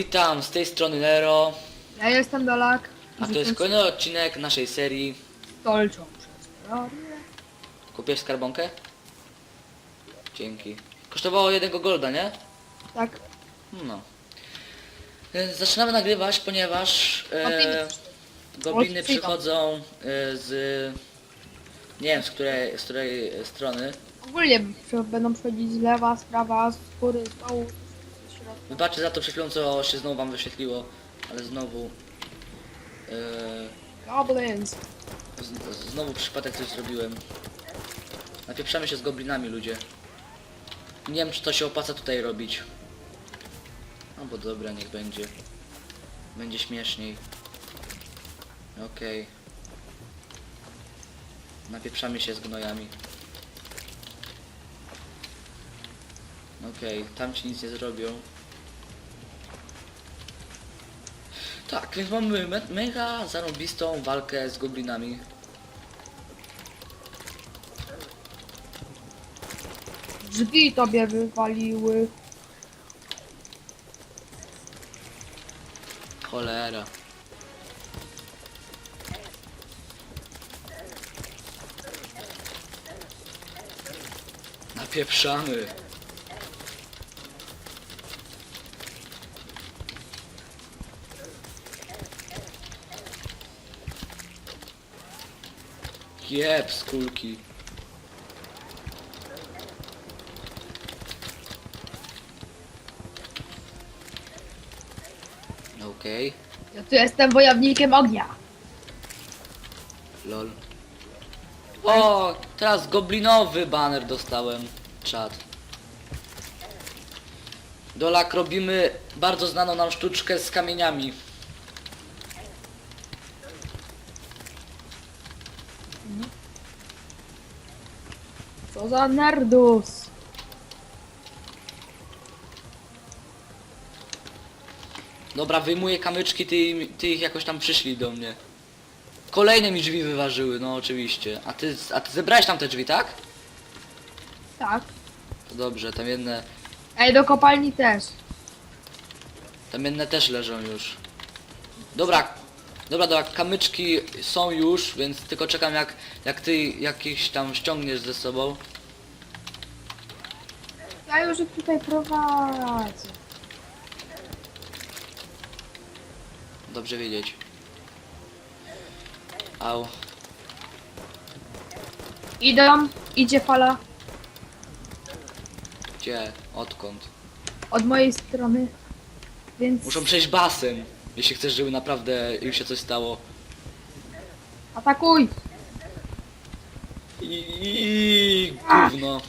Witam, z tej strony Nero, Ja jestem Dolak. a to jest kolejny odcinek naszej serii. Stolczą przez. Kupiłeś skarbonkę? Dzięki. Kosztowało jednego golda, nie? Tak. No. E, Zaczynamy nagrywać, ponieważ e, gobliny przychodzą e, z... Nie wiem z której, z której strony. Ogólnie przy- będą przychodzić z lewa, z prawa, z góry, z dołu, z. Wybaczcie za to przed chwilą, co się znowu wam wyświetliło, ale znowu... E, Goblins. Z, znowu przypadek coś zrobiłem. Napieprzamy się z goblinami, ludzie. Nie wiem, czy to się opłaca tutaj robić. No bo dobra, niech będzie. Będzie śmieszniej. Okej. Napieprzamy się z gnojami. Okej, tam ci nic nie zrobią. Tak, więc mamy me mega zarąbistą walkę z goblinami. Drzwi tobie wywaliły. Cholera. Napieprzamy. Jeb z kulki. Okej. Ja tu jestem wojownikiem ognia. Lol. O, teraz goblinowy baner dostałem. Czad. Dolak robimy bardzo znaną nam sztuczkę z kamieniami. Co za nerdus. Dobra, wyjmuję kamyczki, ty, ty ich jakoś tam przyszli do mnie. Kolejne mi drzwi wyważyły, no oczywiście. A ty, a ty zebrałeś tam te drzwi, tak? Tak. To dobrze, tam jedne, Ej, do kopalni też. tam jedne też leżą już. Dobra, dobra, dobra, kamyczki są już, więc tylko czekam jak, jak ty jakieś tam ściągniesz ze sobą. Ja już ich tutaj prowadzę. Dobrze wiedzieć. Au. Idą, idzie fala Gdzie? Odkąd? od mojej strony. Więc Muszą przejść basen, jeśli chcesz, żeby naprawdę im się coś stało. atakuj. I, i gówno.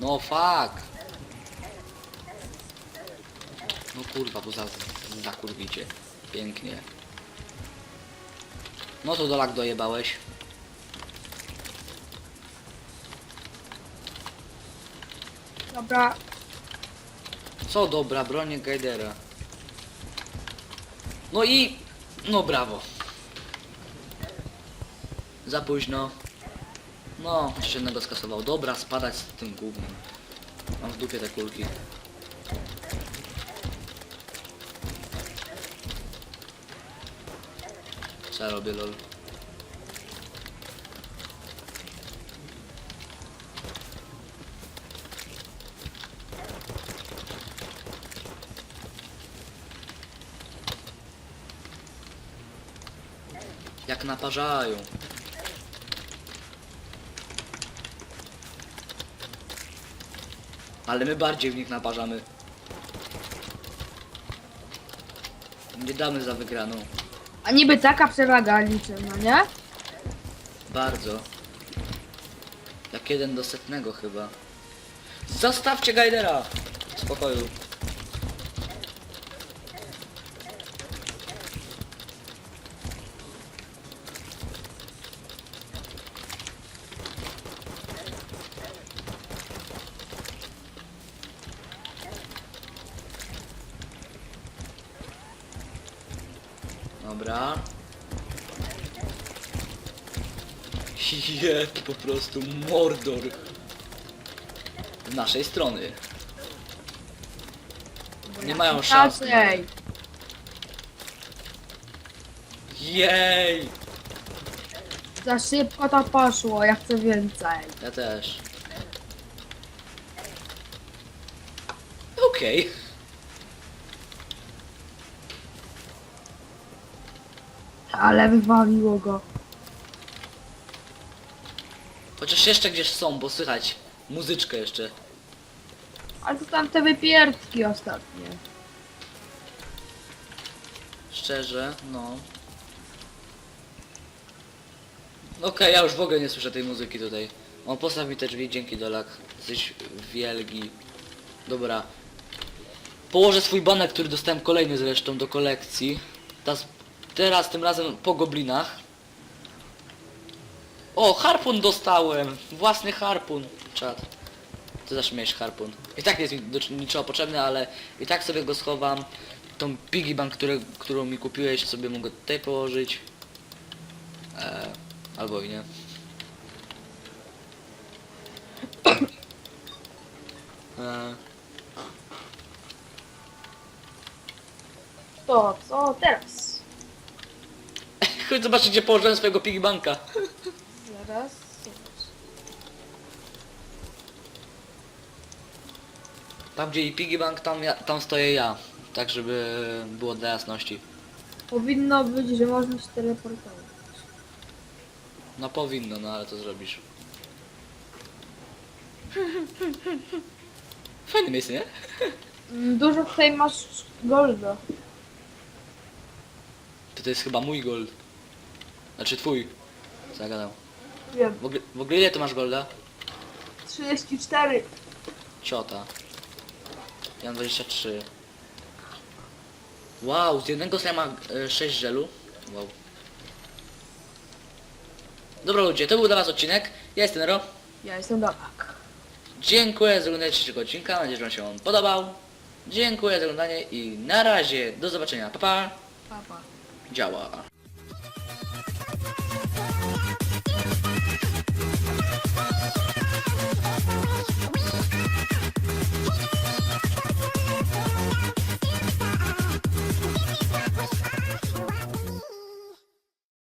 No fuck. No kurwa, bo za, zakurwicie. Pięknie. No to dolak dojebałeś. Dobra, Co dobra, bronię Gajdera. No i... No brawo. Za późno. No, chociaż jednego skasował. Dobra, spadać z tym głównym. Mam w dupie te kulki. Co ja robię, lol? Jak naparzają. Ale my bardziej w nich naparzamy. Nie damy za wygraną. a niby taka przewaga liczę, no nie? Bardzo. Jak jeden do setnego chyba. Zostawcie Gajdera! W spokoju. Dobra. Jeb, po prostu Mordor. Z naszej strony. Nie mają szans. Raczej. Jej! Za szybko to poszło, ja chcę więcej. Ja też. Okej. Ale wywaliło go. Chociaż jeszcze gdzieś są, bo słychać muzyczkę jeszcze. Ale to tam te wypierdki ostatnie. Szczerze, no. Okej, ja już w ogóle nie słyszę tej muzyki tutaj. On postaw mi te drzwi, dzięki Dolak. Jesteś wielki. Dobra. Położę swój banek, który dostałem kolejny zresztą do kolekcji. Teraz, teraz tym razem po goblinach. O, harpun dostałem! Własny harpun. Czad. Ty zawsze miałeś harpun. I tak nie jest mi do niczego potrzebny, ale i tak sobie go schowam. Tą piggy bank, które, którą mi kupiłeś, sobie mogę tutaj położyć. E, albo i nie. E, To co teraz? Chodź zobaczyć, gdzie położyłem swojego piggy banka. Zaraz. Tam gdzie i piggy bank, tam, ja, tam stoję ja. Tak, żeby było dla jasności. Powinno być, że można się teleportować. No powinno, no ale to zrobisz. Fajne miejsce, nie? Mm, Dużo tutaj masz golda. To, to jest chyba mój gold. Znaczy twój. Gadam. Wiem. W ogóle, w ogóle ile ty masz golda? 34. Ciota. Ja mam 23. Wow, z jednego slima e, 6 żelu. Wow. Dobra ludzie, to był dla was odcinek. Ja jestem Nero. Ja jestem Damak. Dziękuję za oglądanie dzisiejszego odcinka. Mam nadzieję, że wam się on podobał. Dziękuję za oglądanie i na razie. Do zobaczenia. Pa pa. Papa. Działa.